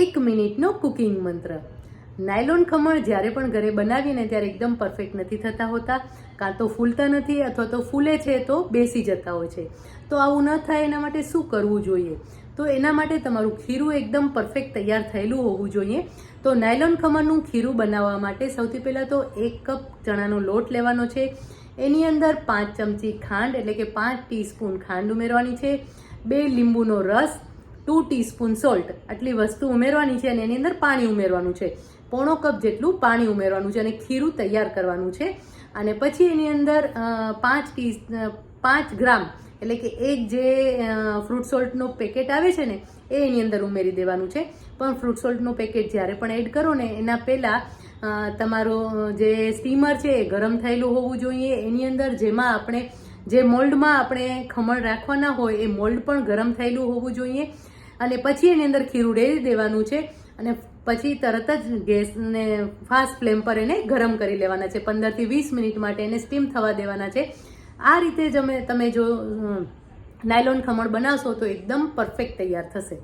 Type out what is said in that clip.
એક મિનિટનો કુકિંગ મંત્ર. નાયલોન ખમણ જ્યારે પણ ઘરે બનાવીને ત્યારે એકદમ પરફેક્ટ નથી થતા હોતા. કાં તો ફૂલતા નથી અથવા તો ફૂલે છે તો બેસી જતા હોય છે. તો આવું ન થાય એના માટે શું કરવું જોઈએ? તો એના માટે તમારું ખીરું એકદમ પરફેક્ટ તૈયાર થયેલું હોવું જોઈએ. તો નાયલોન ખમણનું ખીરું બનાવવા માટે સૌથી પહેલાં તો એક કપ ચણાનો લોટ લેવાનો છે. એની અંદર પાંચ ચમચી ખાંડ એટલે કે પાંચ ટીસ્પૂન ખાંડ ઉમેરવાની છે. બે લીંબુનો રસ ટુ ટીસ્પૂન સોલ્ટ. આટલી વસ્તુ ઉમેરવાની છે અને એની અંદર પાણી ઉમેરવાનું છે. પોણો કપ જેટલું પાણી ઉમેરવાનું છે અને ખીરું તૈયાર કરવાનું છે. અને પછી એની અંદર પાંચ ટી પાંચ ગ્રામ એટલે કે એક જે ફ્રૂટ સોલ્ટનો પેકેટ આવે છે ને, એ એની અંદર ઉમેરી દેવાનું છે. પણ ફ્રૂટ સોલ્ટનું પેકેટ જ્યારે પણ એડ કરો ને, એના પહેલાં તમારો જે સ્ટીમર છે એ ગરમ થયેલું હોવું જોઈએ. એની અંદર જેમાં આપણે, જે મોલ્ડમાં આપણે ખમણ રાખવાના હોય, એ મોલ્ડ પણ ગરમ થયેલું હોવું જોઈએ. અને પછી એની અંદર ખીરું રેડી દેવાનું છે. અને પછી તરત જ ગેસને ફાસ્ટ ફ્લેમ પર એને ગરમ કરી લેવાના છે. પંદરથી વીસ મિનિટ માટે એને સ્ટીમ થવા દેવાના છે. આ રીતે જ અમે તમે જો નાયલોન ખમણ બનાવશો તો એકદમ પરફેક્ટ તૈયાર થશે.